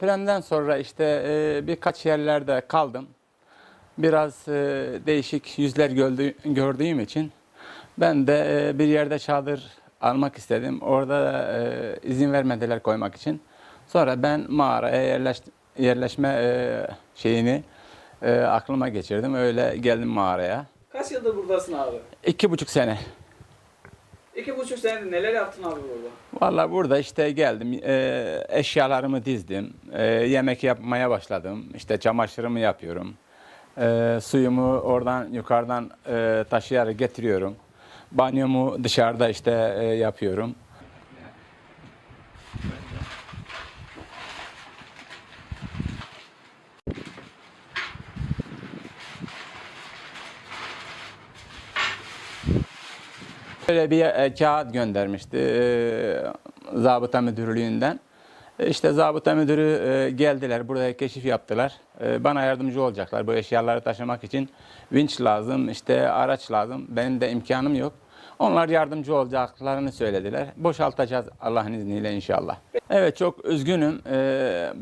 Depremden sonra işte e, birkaç yerlerde kaldım. Biraz e, değişik yüzler gördü- gördüğüm için ben de e, bir yerde çadır almak istedim. Orada da, e, izin vermediler koymak için. Sonra ben mağaraya yerleş, yerleşme e, şeyini e, aklıma geçirdim. Öyle geldim mağaraya. Kaç yıldır buradasın abi? İki buçuk sene. İki buçuk senedir neler yaptın abi burada? Valla burada işte geldim, e, eşyalarımı dizdim, e, yemek yapmaya başladım, işte çamaşırımı yapıyorum, e, suyumu oradan yukarıdan e, taşıyarak getiriyorum, banyomu dışarıda işte e, yapıyorum. Böyle bir e, kağıt göndermişti e, zabıta müdürlüğünden. E, İşte zabıta müdürü geldiler, buraya keşif yaptılar. E, bana yardımcı olacaklar bu eşyaları taşımak için. Vinç lazım, işte araç lazım. Benim de imkanım yok. Onlar yardımcı olacaklarını söylediler. Boşaltacağız Allah'ın izniyle inşallah. Evet çok üzgünüm.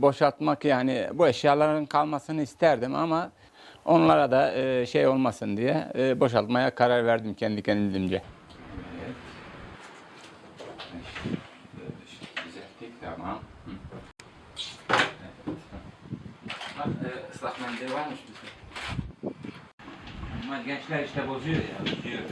Boşaltmak yani bu eşyaların kalmasını isterdim ama onlara da şey olmasın diye boşaltmaya karar verdim kendi kendimce. Bak e, ıslak mendil varmış bizde. Ama gençler işte bozuyor ya, bozuyor.